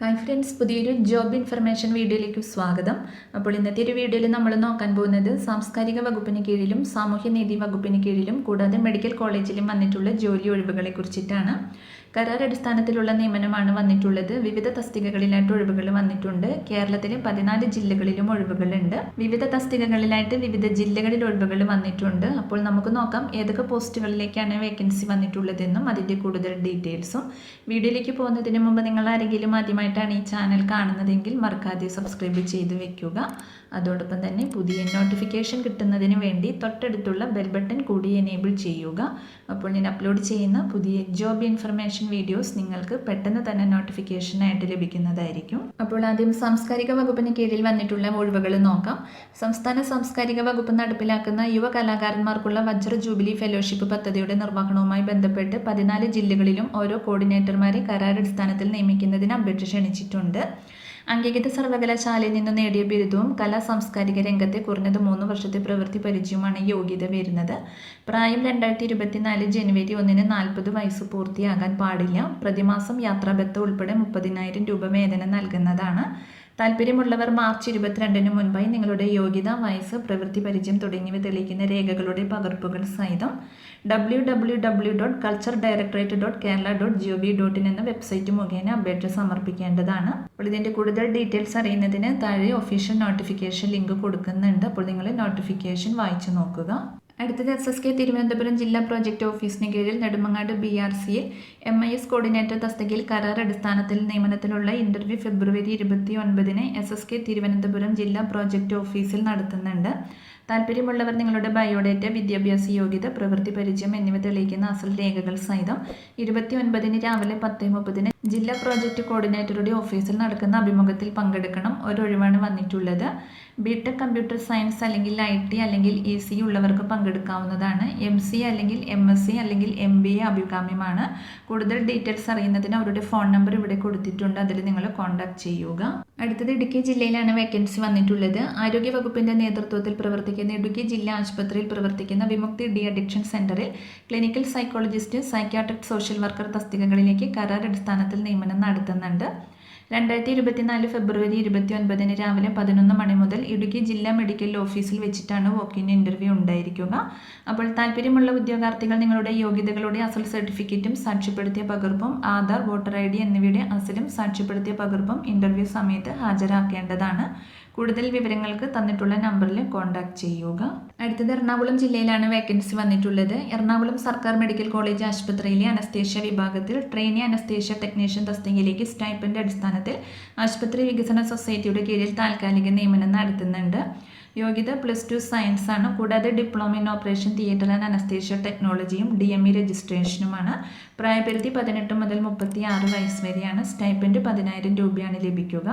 Hi friends പുതിയൊരു job information വീഡിയോയിലേക്ക് സ്വാഗതം. അപ്പോൾ ഇന്നത്തെ ഒരു വീഡിയോയിൽ നമ്മൾ നോക്കാൻ പോകുന്നത് സാംസ്കാരിക വകുപ്പിന് കീഴിലും സാമൂഹ്യനീതി വകുപ്പിന് കീഴിലും കൂടാതെ മെഡിക്കൽ കോളേജിലും വന്നിട്ടുള്ള ജോലി ഒഴിവുകളെ കുറിച്ചിട്ടാണ്. കരാർ അടിസ്ഥാനത്തിലുള്ള നിയമനമാണ് വന്നിട്ടുള്ളത്. വിവിധ തസ്തികകളിലായിട്ട് ഒഴിവുകൾ വന്നിട്ടുണ്ട്. കേരളത്തിലെ പതിനാല് ജില്ലകളിലും ഒഴിവുകളുണ്ട്. വിവിധ തസ്തികകളിലായിട്ട് വിവിധ ജില്ലകളിൽ ഒഴിവുകൾ വന്നിട്ടുണ്ട്. അപ്പോൾ നമുക്ക് നോക്കാം ഏതൊക്കെ പോസ്റ്റുകളിലേക്കാണ് വേക്കൻസി വന്നിട്ടുള്ളതെന്നും അതിന്റെ കൂടുതൽ ഡീറ്റെയിൽസും വീഡിയോയിലേക്ക് പോകുന്നതിന് മുമ്പ് നിങ്ങൾ ആരെങ്കിലും ആദ്യമായിട്ടാണ് ഈ ചാനൽ കാണുന്നതെങ്കിൽ മറക്കാതെ സബ്സ്ക്രൈബ് ചെയ്ത് വെക്കുക. അതോടൊപ്പം തന്നെ പുതിയ നോട്ടിഫിക്കേഷൻ കിട്ടുന്നതിന് വേണ്ടി തൊട്ടടുത്തുള്ള ബെൽ ബട്ടൺ കൂടി എനേബിൾ ചെയ്യുക. അപ്പോൾ ഞാൻ അപ്ലോഡ് ചെയ്യുന്ന പുതിയ ജോബ് ഇൻഫർമേഷൻ വീഡിയോസ് നിങ്ങൾക്ക് പെട്ടെന്ന് തന്നെ നോട്ടിഫിക്കേഷനായിട്ട് ലഭിക്കുന്നതായിരിക്കും. അപ്പോൾ ആദ്യം സാംസ്കാരിക വകുപ്പിന് കീഴിൽ വന്നിട്ടുള്ള ഒഴിവുകൾ നോക്കാം. സംസ്ഥാന സാംസ്കാരിക വകുപ്പ് നടപ്പിലാക്കുന്ന യുവ കലാകാരന്മാർക്കുള്ള വജ്ര ജൂബിലി ഫെലോഷിപ്പ് പദ്ധതിയുടെ നിർവഹണവുമായി ബന്ധപ്പെട്ട് പതിനാല് ജില്ലകളിലും ഓരോ കോർഡിനേറ്റർമാരെ കരാറടിസ്ഥാനത്തിൽ നിയമിക്കുന്നതിന് അപേക്ഷ ക്ഷണിച്ചിട്ടുണ്ട്. അംഗീകൃത സർവകലാശാലയിൽ നിന്ന് നേടിയ ബിരുദവും കലാ സാംസ്കാരിക രംഗത്തെ കുറഞ്ഞത് മൂന്ന് വർഷത്തെ പ്രവൃത്തി പരിചയവുമാണ് യോഗ്യത വരുന്നത്. പ്രായം രണ്ടായിരത്തി ഇരുപത്തിനാല് ജനുവരി ഒന്നിന് നാൽപ്പത് വയസ്സ് പൂർത്തിയാകാൻ പാടില്ല. പ്രതിമാസം യാത്രാബത്ത ഉൾപ്പെടെ മുപ്പതിനായിരം രൂപ വേതനം നൽകുന്നതാണ്. താല്പര്യമുള്ളവർ മാർച്ച് ഇരുപത്തിരണ്ടിന് മുൻപായി നിങ്ങളുടെ യോഗ്യത വയസ്സ് പ്രവൃത്തി പരിചയം തുടങ്ങിയവ തെളിയിക്കുന്ന രേഖകളുടെ പകർപ്പുകൾ സഹിതം W W W dot culture directorate dot Kerala dot G O V dot in എന്ന വെബ്സൈറ്റ് മുഖേന അപേക്ഷ സമർപ്പിക്കേണ്ടതാണ്. അപ്പോൾ ഇതിന്റെ കൂടുതൽ ഡീറ്റെയിൽസ് അറിയുന്നതിന് താഴെ ഒഫീഷ്യൽ നോട്ടിഫിക്കേഷൻ ലിങ്ക് കൊടുക്കുന്നുണ്ട്. അപ്പോൾ നിങ്ങൾ നോട്ടിഫിക്കേഷൻ വായിച്ചു നോക്കുക. അടുത്തത് എസ് എസ് കെ തിരുവനന്തപുരം ജില്ലാ പ്രോജക്റ്റ് ഓഫീസിന് കീഴിൽ നെടുമങ്ങാട് ബി ആർ സിയിൽ എം ഐ എസ് കോർഡിനേറ്റർ തസ്തികയിൽ കരാർ അടിസ്ഥാനത്തിൽ നിയമനത്തിലുള്ള ഇന്റർവ്യൂ ഫെബ്രുവരി ഇരുപത്തി ഒൻപതിന് എസ് എസ് കെ തിരുവനന്തപുരം ജില്ലാ പ്രോജക്റ്റ് ഓഫീസിൽ നടത്തുന്നുണ്ട്. താല്പര്യമുള്ളവർ നിങ്ങളുടെ ബയോഡേറ്റ വിദ്യാഭ്യാസ യോഗ്യത പ്രവൃത്തി പരിചയം എന്നിവ തെളിയിക്കുന്ന അസൽ രേഖകൾ സഹിതം ഇരുപത്തി ഒൻപതിന് രാവിലെ പത്ത് മുപ്പതിന് ജില്ലാ പ്രോജക്റ്റ് കോർഡിനേറ്ററുടെ ഓഫീസിൽ നടക്കുന്ന അഭിമുഖത്തിൽ പങ്കെടുക്കണം. ഒരൊഴിവാണ് വന്നിട്ടുള്ളത്. ബിടെക് കമ്പ്യൂട്ടർ സയൻസ് അല്ലെങ്കിൽ ഐ ടി അല്ലെങ്കിൽ ഇ സി ഉള്ളവർക്ക് പങ്കെടുക്കാവുന്നതാണ്. എം സി അല്ലെങ്കിൽ എം എസ് സി അല്ലെങ്കിൽ എം ബി എ അഭികാമ്യമാണ്. കൂടുതൽ ഡീറ്റെയിൽസ് അറിയുന്നതിന് അവരുടെ ഫോൺ നമ്പർ ഇവിടെ കൊടുത്തിട്ടുണ്ട്. അതിൽ നിങ്ങൾ കോൺടാക്ട് ചെയ്യുക. അടുത്തത് ഇടുക്കി ജില്ലയിലാണ് വേക്കൻസി വന്നിട്ടുള്ളത്. ആരോഗ്യ വകുപ്പിന്റെ നേതൃത്വത്തിൽ പ്രവർത്തിക്കുന്ന ഇടുക്കി ജില്ലാ ആശുപത്രിയിൽ പ്രവർത്തിക്കുന്ന Vimukthi de addiction centre clinical psychologist psychiatric social worker തസ്തികകളിലേക്ക് കരാർ അടിസ്ഥാനത്തിൽ നിയമനം നടത്തുന്നുണ്ട്. രണ്ടായിരത്തി ഇരുപത്തിനാല് ഫെബ്രുവരി ഇരുപത്തി ഒൻപതിന് രാവിലെ പതിനൊന്ന് മണി മുതൽ ഇടുക്കി ജില്ലാ മെഡിക്കൽ ഓഫീസിൽ വെച്ചിട്ടാണ് വോക്കിൻ ഇന്റർവ്യൂ ഉണ്ടായിരിക്കുക. അപ്പോൾ താല്പര്യമുള്ള ഉദ്യോഗാർത്ഥികൾ നിങ്ങളുടെ യോഗ്യതകളുടെ അസൽ സർട്ടിഫിക്കറ്റും സാക്ഷ്യപ്പെടുത്തിയ പകർപ്പും ആധാർ വോട്ടർ ഐ ഡി എന്നിവയുടെ അസലും സാക്ഷ്യപ്പെടുത്തിയ പകർപ്പും ഇന്റർവ്യൂ സമയത്ത് ഹാജരാക്കേണ്ടതാണ്. കൂടുതൽ വിവരങ്ങൾക്ക് തന്നിട്ടുള്ള നമ്പറിൽ കോൺടാക്ട് ചെയ്യുക. അടുത്തത് എറണാകുളം ജില്ലയിലാണ് വേക്കൻസി വന്നിട്ടുള്ളത്. എറണാകുളം സർക്കാർ മെഡിക്കൽ കോളേജ് ആശുപത്രിയിലെ അനസ്തേഷ്യ വിഭാഗത്തിൽ ട്രെയിനി അനസ്തേഷ്യ ടെക്നീഷ്യൻ തസ്തികയിലേക്ക് സ്റ്റൈപ്പിന്റെ അടിസ്ഥാനത്തിൽ ആശുപത്രി വികസന സൊസൈറ്റിയുടെ കീഴിൽ താൽക്കാലിക നിയമനം നടത്തുന്നുണ്ട്. യോഗ്യത പ്ലസ് ടു സയൻസ് ആണ്. കൂടാതെ diploma in operation theatre and anaesthesia ടെക്നോളജിയും ഡി എം ഇ രജിസ്ട്രേഷനുമാണ് പ്രായപരിധി പതിനെട്ട് മുതൽ മുപ്പത്തി ആറ് വയസ്സ് വരെയാണ്. സ്റ്റൈപ്പൻഡ് പതിനായിരം രൂപയാണ് ലഭിക്കുക.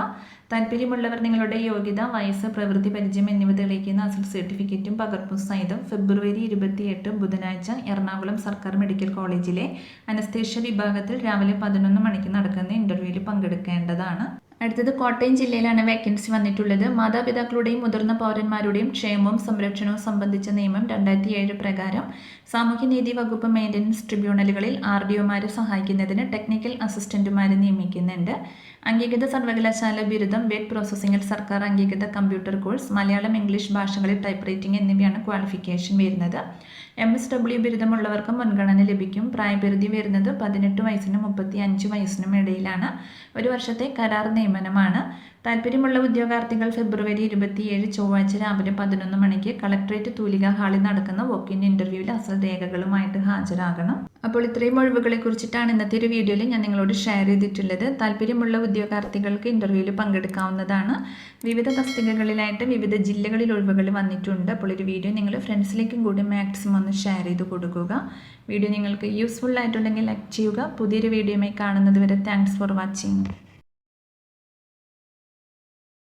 താല്പര്യമുള്ളവർ നിങ്ങളുടെ യോഗ്യത വയസ്സ് പ്രവൃത്തി പരിചയം എന്നിവ തെളിയിക്കുന്ന അസൽ സർട്ടിഫിക്കറ്റും പകർപ്പും സഹിതം ഫെബ്രുവരി ഇരുപത്തിയെട്ട് ബുധനാഴ്ച എറണാകുളം സർക്കാർ മെഡിക്കൽ കോളേജിലെ അനസ്തേഷ്യ വിഭാഗത്തിൽ രാവിലെ പതിനൊന്ന് മണിക്ക് നടക്കുന്ന ഇന്റർവ്യൂവിൽ പങ്കെടുക്കേണ്ടതാണ്. അടുത്തത് കോട്ടയം ജില്ലയിലാണ് വേക്കൻസി വന്നിട്ടുള്ളത്. മാതാപിതാക്കളുടെയും മുതിർന്ന പൗരന്മാരുടെയും ക്ഷേമവും സംരക്ഷണവും സംബന്ധിച്ച നിയമം രണ്ടായിരത്തി ഏഴ് പ്രകാരം സാമൂഹ്യനീതി വകുപ്പ് മെയിന്റനൻസ് ട്രിബ്യൂണലുകളിൽ ആർ ഡി ഒമാരെ സഹായിക്കുന്നതിന് ടെക്നിക്കൽ അസിസ്റ്റന്റുമാരെ നിയമിക്കുന്നുണ്ട്. അംഗീകൃത സർവകലാശാല ബിരുദം വെബ് പ്രോസസ്സിംഗിൽ സർക്കാർ അംഗീകൃത കമ്പ്യൂട്ടർ കോഴ്സ് മലയാളം ഇംഗ്ലീഷ് ഭാഷകളിൽ ടൈപ്പ് റൈറ്റിംഗ് എന്നിവയാണ് ക്വാളിഫിക്കേഷൻ വരുന്നത്. എം എസ് ഡബ്ല്യു ബിരുദമുള്ളവർക്ക് മുൻഗണന ലഭിക്കും. പ്രായപരിധി വരുന്നത് പതിനെട്ട് വയസ്സിനും മുപ്പത്തി അഞ്ച് വയസ്സിനും ഇടയിലാണ്. ഒരു വർഷത്തെ കരാർ നിയമനമാണ്. താല്പര്യമുള്ള ഉദ്യോഗാർത്ഥികൾ ഫെബ്രുവരി ഇരുപത്തിയേഴ് ചൊവ്വാഴ്ച രാവിലെ പതിനൊന്ന് മണിക്ക് കളക്ട്രേറ്റ് തൂലിക ഹാളിൽ നടക്കുന്ന വോക്കിൻ ഇന്റർവ്യൂവിൽ അസൽ രേഖകളുമായിട്ട് ഹാജരാകണം. അപ്പോൾ ഇത്രയും ഒഴിവുകളെ കുറിച്ചിട്ടാണ് ഇന്നത്തെ ഒരു വീഡിയോയിൽ ഞാൻ നിങ്ങളോട് ഷെയർ ചെയ്തിട്ടുള്ളത്. താല്പര്യമുള്ള ഉദ്യോഗാർത്ഥികൾക്ക് ഇന്റർവ്യൂവിൽ പങ്കെടുക്കാവുന്നതാണ്. വിവിധ തസ്തികകളിലായിട്ട് വിവിധ ജില്ലകളിൽ ഒഴിവുകൾ വന്നിട്ടുണ്ട്. അപ്പോൾ ഒരു വീഡിയോ നിങ്ങൾ ഫ്രണ്ട്സിലേക്കും കൂടി മാക്സിമം ഒന്ന് ഷെയർ ചെയ്ത് കൊടുക്കുക. വീഡിയോ നിങ്ങൾക്ക് യൂസ്ഫുൾ ആയിട്ടുണ്ടെങ്കിൽ ലൈക്ക് ചെയ്യുക. പുതിയൊരു വീഡിയോയുമായി കാണുന്നത് വരെ താങ്ക്സ് ഫോർ വാച്ചിങ്